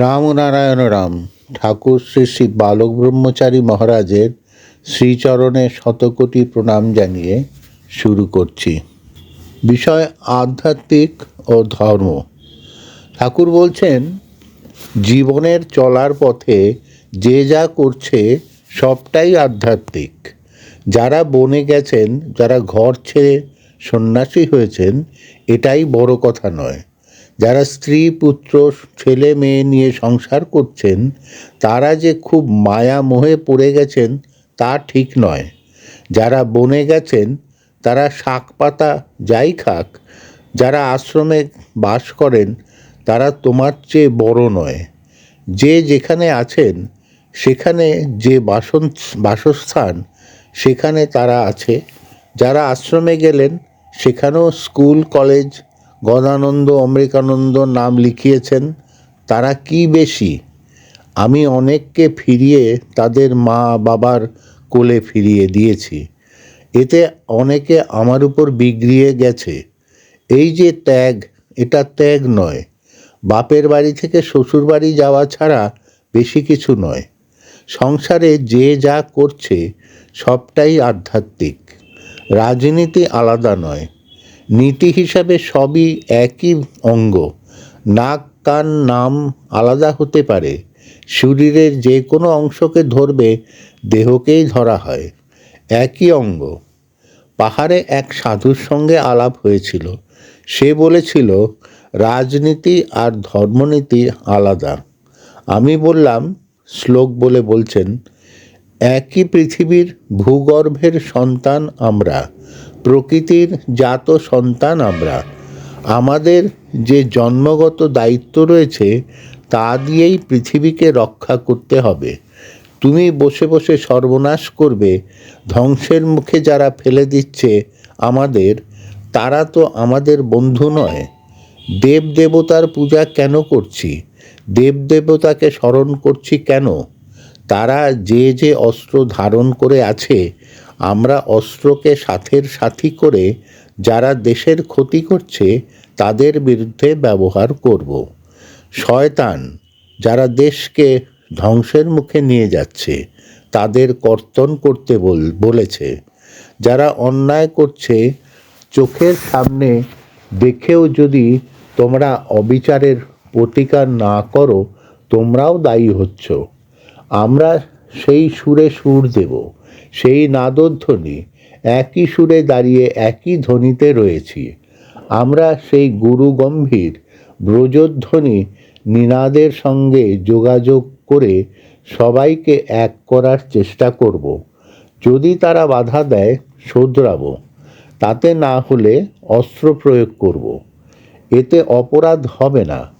রামনারায়ণ রাম ঠাকুর শ্রী শ্রী বালক ব্রহ্মচারী মহারাজের শ্রীচরণে শতকোটি প্রণাম জানিয়ে শুরু করছি। বিষয় আধ্যাত্মিক ও ধর্ম। ঠাকুর বলছেন, জীবনের চলার পথে যে যা করছে সবটাই আধ্যাত্মিক। যারা বনে গেছেন, যারা ঘর ছেড়ে সন্ন্যাসী হয়েছেন, এটাই বড় কথা নয়। যারা স্ত্রী, পুত্র, ছেলে, মেয়ে নিয়ে সংসার করছেন, তারা যে খুব মায়া মোহে পড়ে গেছেন, তা ঠিক নয়। যারা বনে গেছেন, তারা শাক পাতা যাই খাক, যারা আশ্রমে বাস করেন, তারা তোমার চেয়ে বড় নয়। যে যেখানে আছেন, সেখানে যে বাসন, বাসস্থান, সেখানে তারা আছে। যারা আশ্রমে গেলেন, সেখানেও স্কুল, কলেজ গদানন্দ অমৃকানন্দ নাম লিখিয়েছেন, তারা কি বেশি? আমি অনেককে ফিরিয়ে তাদের মা বাবার কোলে ফিরিয়ে দিয়েছি। এতে অনেকে আমার উপর বিগড়িয়ে গেছে। এই যে ত্যাগ, এটা ত্যাগ নয়। বাপের বাড়ি থেকে শ্বশুর বাড়ি যাওয়া ছাড়া বেশি কিছু নয়। সংসারে যে যা করছে, সবটাই আধ্যাত্মিক। রাজনীতি আলাদা নয়। নীতি হিসাবে সবই একই অঙ্গ। নাক, কান, নাম আলাদা হতে পারে। শরীরের যে কোনো অংশকে ধরবে, দেহকেই ধরা হয়। একই অঙ্গ। পাহাড়ে এক সাধুর সঙ্গে আলাপ হয়েছিল। সে বলেছিল, রাজনীতি আর ধর্মনীতি আলাদা। আমি বললাম, শ্লোক বলে বলছেন, একই পৃথিবীর ভূগর্ভের সন্তান আমরা। প্রকৃতির জাত সন্তান আমরা। আমাদের যে জন্মগত দায়িত্ব রয়েছে, তা দিয়েই পৃথিবীকে রক্ষা করতে হবে। তুমি বসে বসে সর্বনাশ করবে। ধ্বংসের মুখে যারা ফেলে দিচ্ছে আমাদের, তারা তো আমাদের বন্ধু নয়। দেব দেবতার পূজা কেন করছি? দেব দেবতাকে স্মরণ করছি কেন? তারা যে যে অস্ত্র ধারণ করে আছে আমরা অস্ত্রকে সাথের সাথী করে যারা দেশের ক্ষতি করছে তাদের বিরুদ্ধে ব্যবহার করব। শয়তান, যারা দেশকে ধ্বংসের মুখে নিয়ে যাচ্ছে, তাদের কর্তন করতে বল, বলেছে। যারা অন্যায় করছে, চোখের সামনে দেখেও যদি তোমরা অবিচারের প্রতিকার না করো, তোমরাও দায়ী হচ্ছ। আমরা সেই সুরে সুর দেব। সেই নাদধ্বনি একই সুরে দাঁড়িয়ে একই ধ্বনিতে রয়েছি। আমরা সেই গুরু গম্ভীর ব্রজধ্বনি নিনাদের সঙ্গে যোগাযোগ করে সবাইকে এক করার চেষ্টা করব। যদি তারা বাধা দেয়, শোধরাবো। তাতে না হলে অস্ত্র প্রয়োগ করব। এতে অপরাধ হবে না।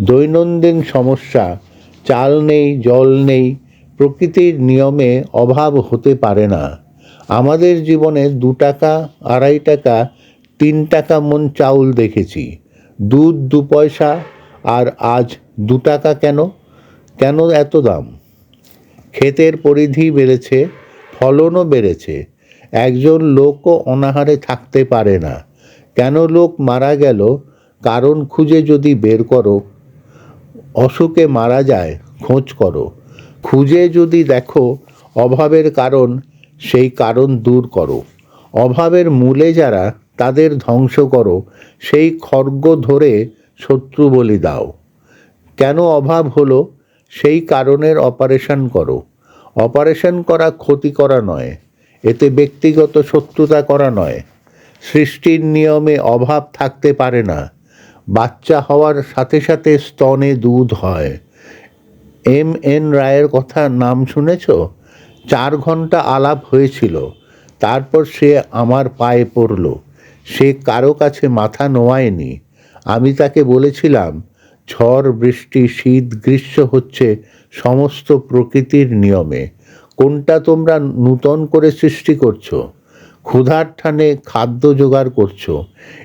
দৈনন্দিন সমস্যা, চাল নেই, জল নেই প্রকৃতির নিয়মে অভাব হতে পারে না। আমাদের জীবনে দু টাকা, আড়াই টাকা, তিন টাকা মন চাউল দেখেছি। দুধ দু পয়সা, আর আজ দু টাকা কেন? কেন এত দাম? ক্ষেতের পরিধি বেড়েছে, ফলনও বেড়েছে। একজন লোকও অনাহারে থাকতে পারে না। কেন লোক মারা গেল? কারণ খুঁজে যদি বের করো, অসুখে মারা যায়, খোঁজ করো। খুঁজে যদি দেখো অভাবের কারণ, সেই কারণ দূর করো। অভাবের মূলে যারা, তাদের ধ্বংস করো। সেই খর্গ ধরে শত্রু বলি দাও। কেন অভাব হলো? সেই কারণের অপারেশন করো। অপারেশন করা ক্ষতি করা নয়, এতে ব্যক্তিগত শত্রুতা করা নয়। সৃষ্টির নিয়মে অভাব থাকতে পারে না। বাচ্চা হওয়ার সাথে সাথে স্তনে দুধ হয়। এম এন রায়ের কথা নাম শুনেছ? চার ঘণ্টা আলাপ হয়েছিল। তারপর সে আমার পায়ে পড়ল। সে কারও কাছে মাথা নোয়ায়নি। আমি তাকে বলেছিলাম, ঝড়, বৃষ্টি, শীত, গ্রীষ্ম হচ্ছে সমস্ত প্রকৃতির নিয়মে। কোনটা তোমরা নূতন করে সৃষ্টি করছ? ক্ষুধার ঠানে খাদ্য জোগাড় করছ।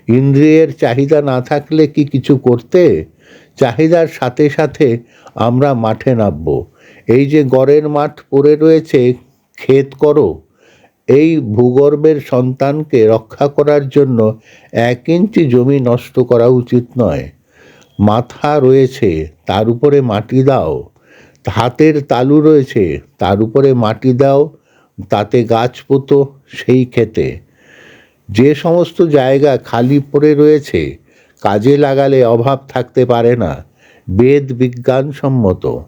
ইন্দ্রিয়ের চাহিদা না থাকলে কি কিছু করতে? চাহিদার সাথে সাথে আমরা মাঠে নামবো। এই যে গড়ের মাঠ পড়ে রয়েছে ক্ষেত করো। এই ভূগর্ভের সন্তানকে রক্ষা করার জন্য এক ইঞ্চি জমি নষ্ট করা উচিত নয়। মাথা রয়েছে, তার উপরে মাটি দাও। হাতের তালু রয়েছে, তার উপরে মাটি দাও। তাতে গাছ পোতো সেই ক্ষেতে। যে সমস্ত জায়গা খালি পড়ে রয়েছে কাজে লাগালে অভাব থাকতে পারে না। বেদ বিজ্ঞানসম্মত।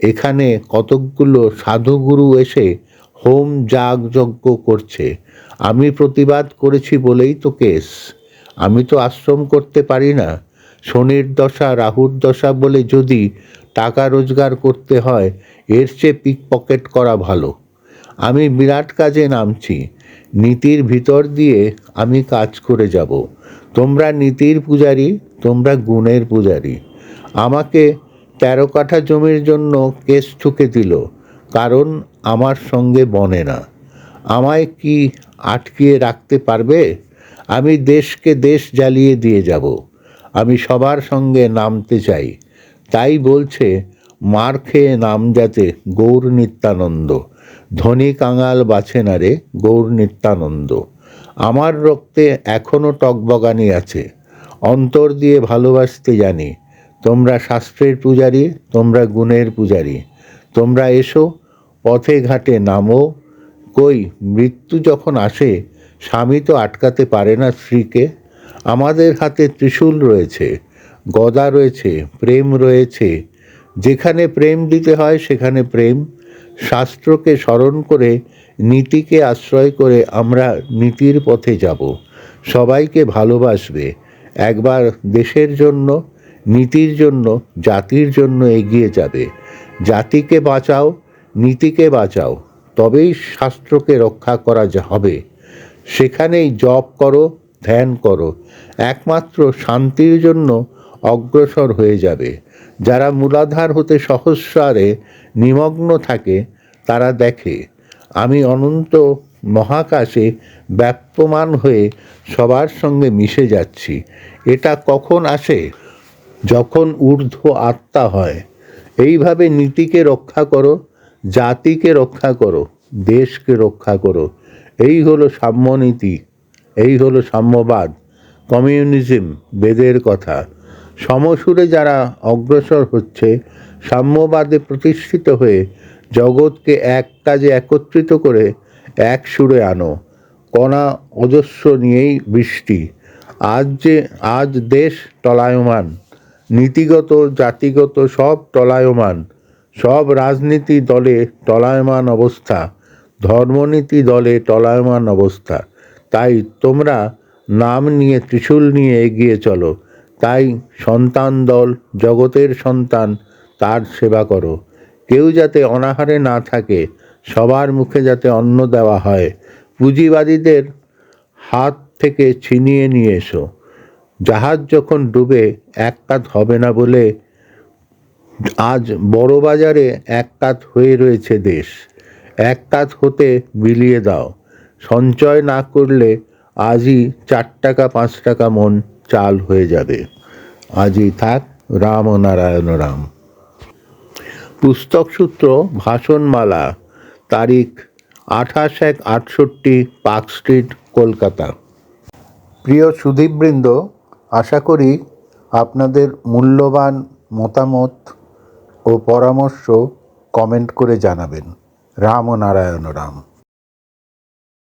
এখানে কতকগুলো সাধুগুরু এসে হোম যাগ যজ্ঞ করছে। আমি প্রতিবাদ করেছি বলেই তো কেস। আমি তো আশ্রম করতে পারি না। শনির দশা, রাহুর দশা বলে যদি টাকা রোজগার করতে হয়, এর চেয়ে পিক পকেট করা ভালো। আমি বিরাট কাজে নামছি। নীতির ভিতর দিয়ে আমি কাজ করে যাব। তোমরা নীতির পূজারি, তোমরা গুণের পূজারি। আমাকে তেরো কাঠা জমির জন্য কেস ঠুকে দিল, কারণ আমার সঙ্গে বনে না। আমায় কি আটকিয়ে রাখতে পারবে? আমি দেশকে দেশ জ্বালিয়ে দিয়ে যাব। আমি সবার সঙ্গে নামতে চাই। তাই বলছে, মার খেয়ে নাম যাতে গৌর নিত্যানন্দ। ধনী কাঙাল বাছে না রে, গৌর নিত্যানন্দ। আমার রক্তে এখনও টকবগানি আছে। অন্তর দিয়ে ভালোবাসতে জানি। তোমরা শাস্ত্রের পূজারি, তোমরা গুণের পূজারি। তোমরা এসো, পথে ঘাটে নামো। কই, মৃত্যু যখন আসে, স্বামী তো আটকাতে পারে না স্ত্রীকে। আমাদের হাতে ত্রিশূল রয়েছে, গদা রয়েছে, প্রেম রয়েছে। যেখানে প্রেম দিতে হয়, সেখানে প্রেম। শাস্ত্রকে স্মরণ করে, নীতিকে আশ্রয় করে আমরা নীতির পথে যাব। সবাইকে ভালোবাসবে। একবার দেশের জন্য, নীতির জন্য, জাতির জন্য এগিয়ে যাবে। জাতিকে বাঁচাও, নীতিকে বাঁচাও, তবেই শাস্ত্রকে রক্ষা করা হবে। সেখানেই জপ করো, ধ্যান করো, একমাত্র শান্তির জন্য অগ্রসর হয়ে যাবে। যারা মূলাধার হতে সহস্রারে নিমগ্ন থাকে, তারা দেখে, আমি অনন্ত মহাকাশে ব্যাপ্যমান হয়ে সবার সঙ্গে মিশে যাচ্ছি। এটা কখন আসে? যখন ঊর্ধ্ব আত্মা হয়। এইভাবে নীতিকে রক্ষা করো, জাতিকে রক্ষা করো, দেশকে রক্ষা করো। এই হলো সাম্যনীতি, এই হলো সাম্যবাদ, কমিউনিজম, বেদের কথা। সমসুরে যারা অগ্রসর হচ্ছে, সাম্যবাদে প্রতিষ্ঠিত হয়ে জগৎকে এক কাজে একত্রিত করে এক সুরে আনো। কণা অজস্র নিয়েই বৃষ্টি। আজ যে, আজ দেশ টলায়মান। নীতিগত, জাতিগত সব টলায়মান। সব রাজনীতি দলে টলায়মান অবস্থা। ধর্মনীতি দলে টলায়মান অবস্থা। তাই তোমরা নাম নিয়ে, ত্রিশূল নিয়ে এগিয়ে চলো। তাই সন্তান দল জগতের সন্তান, তার সেবা করো। কেউ যাতে অনাহারে না থাকে, সবার মুখে যাতে অন্ন দেওয়া হয়। পুঁজিবাদীদের হাত থেকে ছিনিয়ে নিয়ে এসো। জাহাজ যখন ডুবে এক কাত হবে না বলে আজ বড় বাজারে এক কাত হয়ে রয়েছে দেশ। এক কাত হতে বিলিয়ে দাও। সঞ্চয় না করলে আজই চার টাকা, পাঁচ টাকা মন চাল হয়ে যাবে। আজই থাক রাম নারায়ণ রাম। পুস্তক সূত্র, ভাষণমালা, তারিখ, আঠাশ এক আটষট্টি পার্ক স্ট্রিট, কলকাতা। প্রিয় সুধীবৃন্দ, আশা করি আপনাদের মূল্যবান মতামত ও পরামর্শ কমেন্ট করে জানাবেন। রাম নারায়ণ রাম।